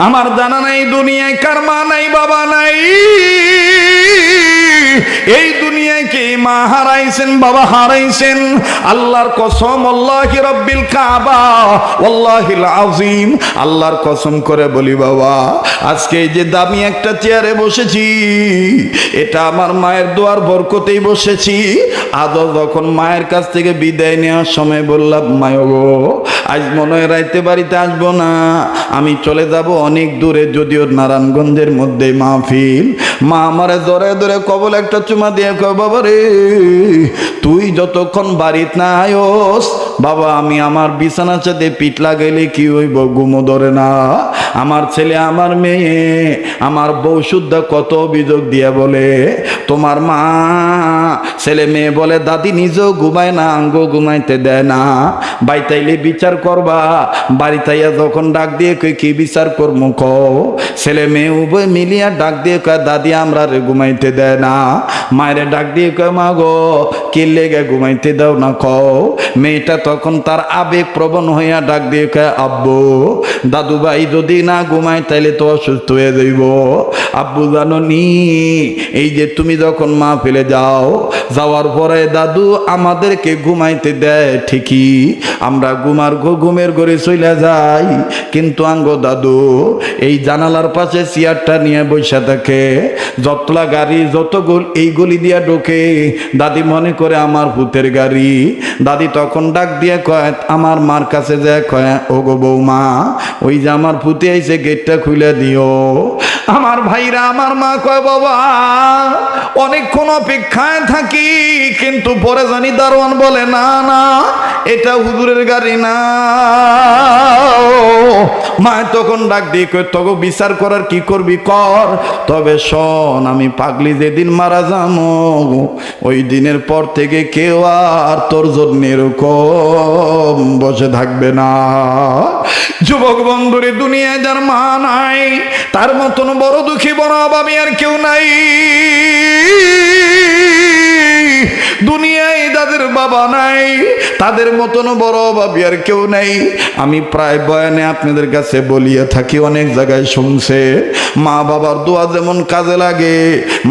আমার জানা নাই দুনিয়ায় কার মা নাই বাবা নাই? এই দুনিয়ায় মা হারাইছেন, বাবা হারাইছেন? আল্লাহর কসম, আল্লাহি রব্বিল কাবা আল্লাহিল আল্লাহর কসম করে বলি, বাবা, আজকে যে দামি একটা চেয়ারে বসেছি, এটা আমার মায়ের দোয়ার বরকতেই বসেছি। আদৌ যখন মায়ের কাছ থেকে বিদায় নেওয়ার সময় বললাম মায় গো, আজ মনে হয় রাইতে বাড়িতে আসব না। আমি চলে যাব অনেক দূরে, যদিও নারায়ণগঞ্জের মধ্যে মাহফিল। মা আমারে ধরে ধরে কবল একটা চুমা দিয়ে কয় বাবা রে তুই যতক্ষণ বাড়িত না আয়স বাবা, আমি আমার বিছানার সাথে পিঠ লাগাইলে কি হইব? গুমো ধরে না। আমার ছেলে, আমার মেয়ে, আমার বউ শুদ্ধ কত অভিযোগ দিয়ে বলে, তোমার মা ছেলে মেয়ে বলে, দাদি নিজেও ঘুমায় না, আঙ্গ ঘুমাইতে দেয় না। বাইতাইলে বিচার করবা। বাড়িতাইয়া যখন ডাক দিয়ে কই কি বিচার করব ক ছেলে মেয়ে উভয় মিলিয়া ডাক দিয়ে কয়, দাদি আমরা রে ঘুমাইতে দেয় না। মায়ের ডাক দিয়ে কয় মা গো কি লেগে ঘুমাইতে দাও না কও? মেয়েটা তখন তার আবেগ প্রবণ হইয়া ডাক দিয়ে কয়, আব্বু দাদু ভাই যদি না ঘুমায় তাইলে তো অসুস্থ হয়ে যাইব। আব্বু জানো নি এই যে তুমি যখন মা ফেলে যাও, যাওয়ার পরে দাদু আমাদেরকে ঘুমাইতে দেয় ঠিকই। আমরা ঘুমার ঘো, ঘুমের ঘরে চলে যাই। কিন্তু আঙ্গ দাদু, এই জানালার পাশে চেয়ারটা নিয়ে বসে থাকে। যতলা গাড়ি যত গোল এই গলি দিয়া ঢোকে দাদি মনে করে আমার ভূতের গাড়ি। দাদি তখন ডাক দিয়ে কয়, আমার মার কাছে যায় কয় ও গো বৌমা, ওই যে আমার ভূতে এসে গেটটা খুলে দিও। আমার ভাইরা, আমার মা কয়, বাবা, অনেকক্ষণ অপেক্ষায় থাকি, কিন্তু পরে জানি দারোয়ান বলে, না না, এটা হুজুরের গাড়ি না। মায় তখন ডাক দিয়ে তোকে বিচার করার কি করবি কর, তবে শোন, আমি পাগলি যেদিন মারা যাব ওই দিনের পর থেকে কেউ আর তোর জন্য এরকম বসে থাকবে না। যুবক বন্ধুরে, দুনিয়ায় যার মা নাই, তার মতন বড় দুঃখী বড় অভাবী আর কেউ নাই। দুনিয়ায় তাদের বাবা নাই, তাদের মতন বড় অভাবী আর কেউ নাই। আমি প্রায় বয়ানে আপনাদের কাছে বলিয়ে থাকি, অনেক জায়গায় শুনছে, মা বাবার দোয়া যেমন কাজে লাগে,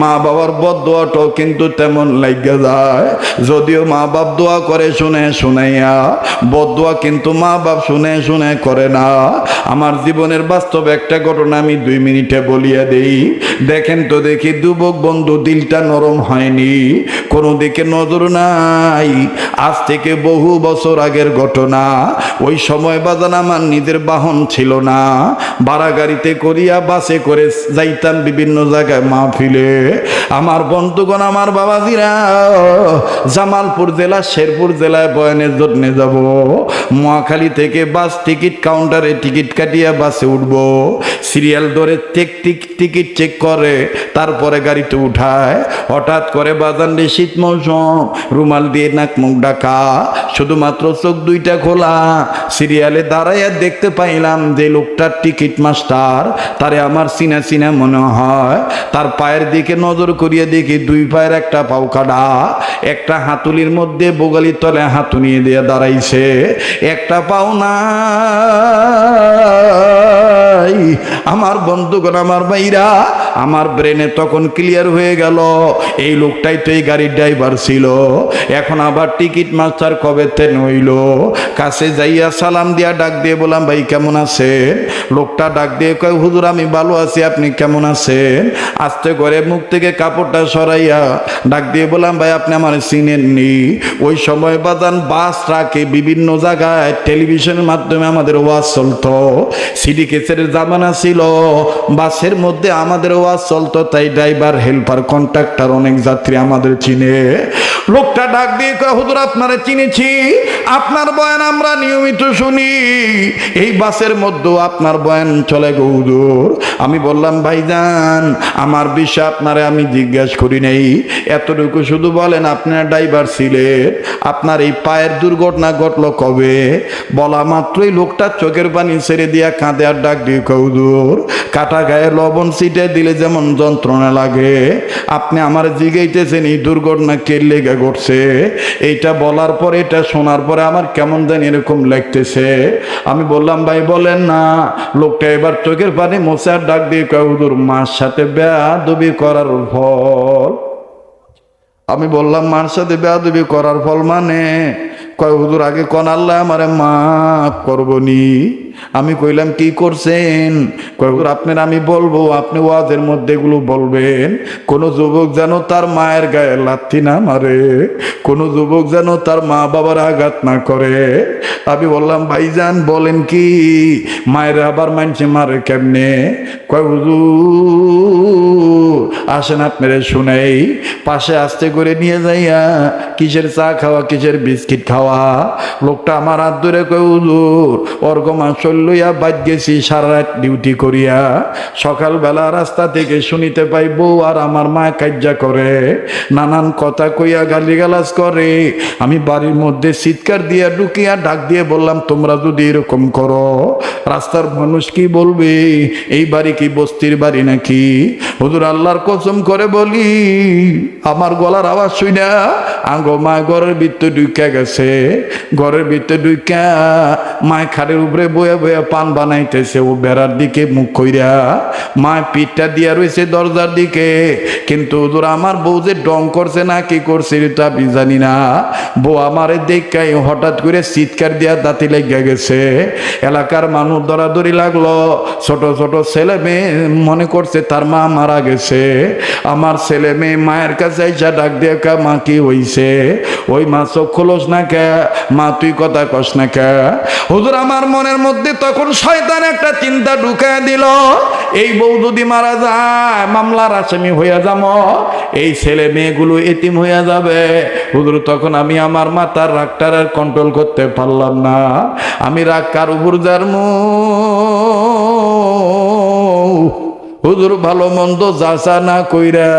মা বাবার বদ দোয়াটাও কিন্তু তেমন লাগে যায়। যদিও মা বাপ দোয়া করে, শুনে শুনাইয়া, বদ দোয়া কিন্তু মা বাপ শুনে শুনে করে না। আমার জীবনের বাস্তব একটা ঘটনা আমি দুই মিনিটে বলিয়া দেই। দেখেন তো দেখি যুবক বন্ধু, দিলটা নরম হয়নি। কোনো দিকে নজর নাই। আজ থেকে বহু বছর আগের ঘটনা। ওই সময় বাজান আমার নিজের বাহন ছিল না। ভাড়া গাড়িতে করিয়া বাসে করে যাইতাম বিভিন্ন জায়গায় মাহফিলে। আমার বন্ধুগণ, আমার বাবাজিরা, জামালপুর জেলা, শেরপুর জেলায় বয়ানের জন্য যাব। মহাখালী থেকে বাস টিকিট কাউন্টারে টিকিট কাটিয়া বাসে উঠব। সিরিয়াল ধরে টেক, টিক, টিকিট চেক করে, তারপরে গাড়িতে উঠায়। হঠাৎ করে বাজান শীত মৌসুম, রুমাল দিয়ে নাক মুখ ডাকা শুধুমাত্র চোখ দুইটা খোলা। সিরিয়ালে দাঁড়াইয়া দেখতে পাইলাম যে লোকটার টিকিট মাস্টার, তারে আমার চিনা চিনা মনে হয়। তার পায়ের দিকে নজর করিয়ে দেখি দুই পায়ের একটা পাও কাটা। একটা হাতুলির মধ্যে বোগালির তলে হাতুনিয়ে দিয়ে দাঁড়াইছে। একটা পাও নাই। আমার বন্ধুগণ, আমার ভাইরা আমার ব্রেনে তখন ক্লিয়ার হয়ে গেল। এই লোকটাই তো এই গাড়ির ড্রাইভার ছিল। এখন আবার টিকিট মাস্টার কবে তেন হইল? কাছে যাইয়া সালাম দিয়া ডাক দিয়ে বললাম, ভাই, কেমন আছেন? লোকটা ডাক দিয়ে কয়, হুজুর, আমি ভালো আছি, আপনি কেমন আছেন? আস্তে করে মুখ থেকে কাপড়টা সরাইয়া ডাক দিয়ে বললাম, ভাই, আপনি আমার চিনেননি। ওই সময় বাদান বাস রাখে বিভিন্ন জায়গায় টেলিভিশনের মাধ্যমে আমাদের ওয়াজ চলতো। সিডি কেসের জামানা ছিল। বাসের মধ্যে আমাদের ওয়াজ চলতো, তাই ড্রাইভার, হেল্পার কন্ট্রাক্টর অনেক যাত্রী আমাদের চিনে। লোকটা ডাক দিয়ে কয়, হুজুর, আপনারা চিনেছি, আপনার বয়ান আমরা নিয়মিত শুনি। এই বাসের মধ্যেও আপনার বয়ান চলে গো, হুজুর। আমি বললাম, ভাইজান, আমার বিষয় আপনারে আমি জিজ্ঞাসা করি নাই। এতটুকু শুধু বলেন আপনার ড্রাইভার ছিলেন আপনার এই পায়ের দুর্ঘটনা ঘটলো কবে? বলা মাত্রই লোকটা চোখের পানি ছেড়ে দিয়া কাঁদে আর ডাক দিয়ে কৌদুর কাটা গায়ে লবণ সিটে দিলে দিলে যেমন যন্ত্রণা লাগে, আপনি আমার জিগাইতেছেন, এই দুর্ঘটনা কে লেগে ঘটছে? এইটা বলার পরে, এটা শোনার পরে আমার কেমন যেন এরকম লাগতেছে। আমি বললাম, ভাই, বলেন না, লোকটা এবার চোখের পানি মোসার ডাক দিয়ে হুজুর, মার সাথে বেয়াদবি করার ফল। আমি বললাম, মার সাথে বেয়াদবি করার ফল মানে? কয়, হুজুর, আগে কন আল্লাহ আমারে মাফ করবনি? আমি কইলাম, কি করছেন? কয়, হুজুর, আপনার আমি বলব, আপনি ওয়াজের মধ্যে এগুলো বলবেন। কোন যুবক যেন তার মায়ের গায়ে লাথি না মারে, কোন যুবক যেন তার মা বাবার আঘাত না করে। আমি বললাম, ভাইজান, বলেন কি? মায়ের আবার মানছে মারে কেমনে? কয়, হুজুর আসেন আপনারা শুনেই, পাশে আস্তে করে নিয়ে যাইয়া, কিসের চা খাওয়া, কিসের বিস্কিট খাওয়া? লোকটা আমার হাত ধরে কই হুজুর অর্গমা চল্লইয়া বাদ গেছি সারা রাত ডিউটি করিয়া। সকালবেলা রাস্তা থেকে শুনিতে পাই বউ আর আমার মা কাজ্যা করে। নানান কথা কইয়া গালিগালাজ করে। আমি বাড়ির মধ্যে চিৎকার দিয়া ঢুকিয়া ডাক দিয়ে বললাম, তোমরা যদি এরকম করো, রাস্তার মানুষ কি বলবে? এই বাড়ি কি বস্তির বাড়ি নাকি? হুজুর, আল্লাহর কসম করে বলি, আমার গলার আওয়াজ শুই না। মা ঘরের ভিতরে ঢুকা গেছে। ঘরের ভিতরে ঢুকা মায় খাড়ের উপরে বয়ে বয়ে পান বানাইতেছে। ও বেড়ার দিকে মুখ কইরা মা পিঠটা দিয়া রয়েছে দরজার দিকে। কিন্তু হুজুর, আমার বউ যে ডং করছে না, কি করছে এটা আমি জানি না। বউ আমারে দেখাই হঠাৎ করে চিৎকার দিয়া দাঁতি লেগে গেছে। এলাকার মানুষ দরাদরি লাগল। ছোট ছোট ছেলে মেয়ে মনে করছে তার মা মারা গেছে। আমার ছেলে মেয়ে মায়ের কাছে আইসা ডাক দিয়ে মা, কি হইছে? ওই মা চোখ খোলস না কে? মা, তুই কথা কস না কে? হুজুর, আমার মনের মধ্যে তখন শয়তান একটা চিন্তা ঢুকায় দিল। এই বউ যদি মারা যায়, মামলার আসামি হইয়া যাম। এই ছেলে মেয়েগুলো এতিম হইয়া যাবে। হুজুর, তখন আমি আমার মাতার রাগটার কন্ট্রোল করতে পারলাম না। আমি রাগ কার উপর যার হুজুর ভালো মন্দ যাচা না কইরা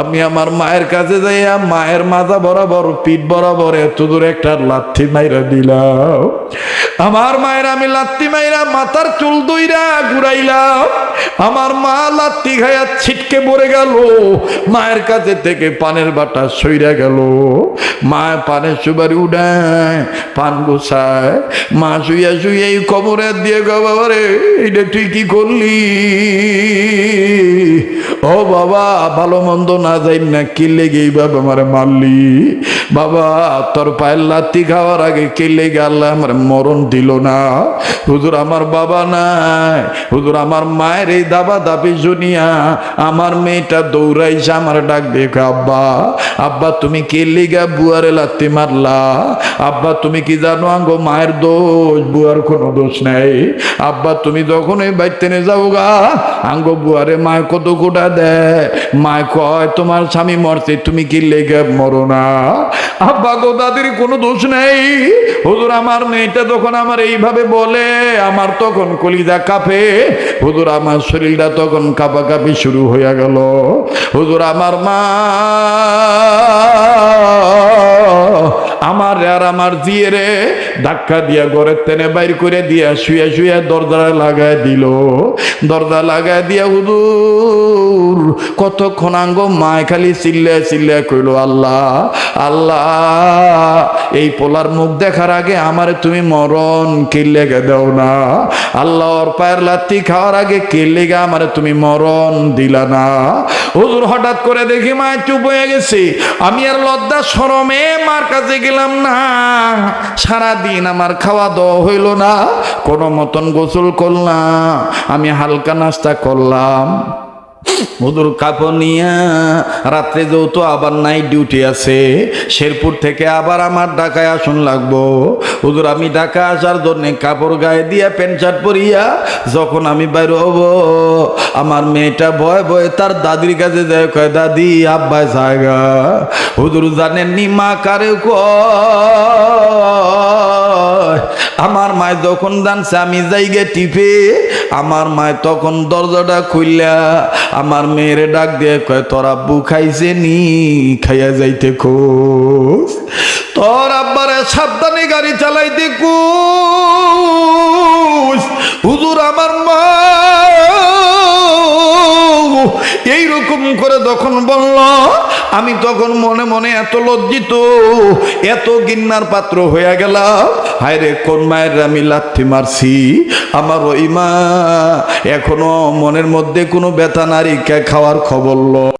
আমি আমার মায়ের কাছে যাইয়া মায়ের মাথা বরাবর, পিঠ বরাবর এত দূর একটা লাথি মাইরা দিলাম। আমার মায়ের আমি লাত্তি মাইরা মাথার চুল দইরা ঘুরাইলাম। আমার মা লাত্তি খাইয়া ছিটকে পড়ে গেল। মায়ের কাছে থেকে পানের বাটা সইরা গেল। মা পানের সুবারি উঠায়, পান গোছায়। মা শুইয়া শুইয়া এই কবরে দিয়ে গো বাবারে এটা তুই কি করলি? ও বাবা, ভালো মন্দ না যাই না, কি লেগে বাবা আমার মারলি? বাবা, তোর পায়ের লাত্তি খাওয়ার আগে কে লেগে আল্লাহ আমার মরণ দিল না? হুজুর, আমার বাবা নাই। হুজুর, আমার মায়ের এই দাবা দাবি শুনিয়া আমার মেয়েটা দৌড়াইছে, আমার ডাক দেখে আব্বা আব্বা, তুমি কে লেগা বুয়ারে লাত্তি মারলা? আব্বা, তুমি কি জানো আঙ্গো মায়ের দোষ? বুয়ার কোনো দোষ নাই। আব্বা, তুমি যখন এই বাইতে নিয়ে যাও গা আঙ্গো বুয়ারে, মায় কত কোটা দেয় মায় কয়, তোমার স্বামী মরছে, তুমি কি লেগে মরো না? আব্বা গো, দাদির কোনো দোষ নেই। হুজুর আমার মেয়েটা যখন আমার এইভাবে বলে, আমার তখন কলিজা কাঁপে। হুজুর আমার শরীরটা তখন কাঁপাকাঁপি শুরু হইয়া গেল। হুজুর আমার মা আমার আর আমার জিয়ে রে ধাক্কা দিয়া ঘরের তেনে বাইর করে দিয়া শুয়ে শুয়ে দরজা লাগায় দিল। দরজা লাগায় দিয়া হুদুর কতক্ষণ আঙ্গ মায় খালি চিল্লে চিল্লে কইল, আল্লাহ আল্লাহ, এই পোলার মুখ দেখার আগে আমার তুমি মরণ কিল্লে গে দাও না? আল্লাহ ওর পায়ের লাত্তি খাওয়ার আগে কিল্লে গে আমার তুমি মরণ দিলা না? হুজুর হঠাৎ করে দেখি মায় চুপ হয়ে গেছে। আমি আর লজ্জা সরমে মার কাছে গেলাম। না। সারা দিন আমার খাওয়া দাওয়া হইল না। কোনো মতন গোসল করলাম। আমি হালকা নাস্তা করলাম। হুজুর কাপড় নিয়ে রাত্রে যেহেতু আবার নাইট ডিউটি আছে। শেরপুর থেকে আবার আমার ঢাকায় আসন লাগবো। হুজুর, আমি ঢাকা আসার জন্য কাপড় গায়ে দিয়া প্যান্ট শার্ট পরিয়া যখন আমি বাইর হব, আমার মেয়েটা ভয় ভয়ে তার দাদির কাছে যায়, কয়, দাদি, আব্বাই জায়গা। হুজুর জানেননি মা কারে কয়? আমার মায় যখন জানছে, আমি যাইগে টিপে, আমার মায় তখন দরজাটা খুললা। আমার মেয়েরে ডাক দিয়ে কয়, তোর আব্বু খাইছে নি? খাইয়া যাইতে খোঁজ। তোর আব্বারে সাবধানে গাড়ি চালাইতে কুস হুজুর আমার মা এইরকম করে তখন বলল আমি তখন মনে মনে এত লজ্জিত, এত গিন্নার পাত্র হয়ে গেলাম। হায় রে কোন মায়ের আমি লাথি মারছি? আমার ওই মা এখনও মনের মধ্যে কোনো বেতা নারীকে খাওয়ার খবর লো।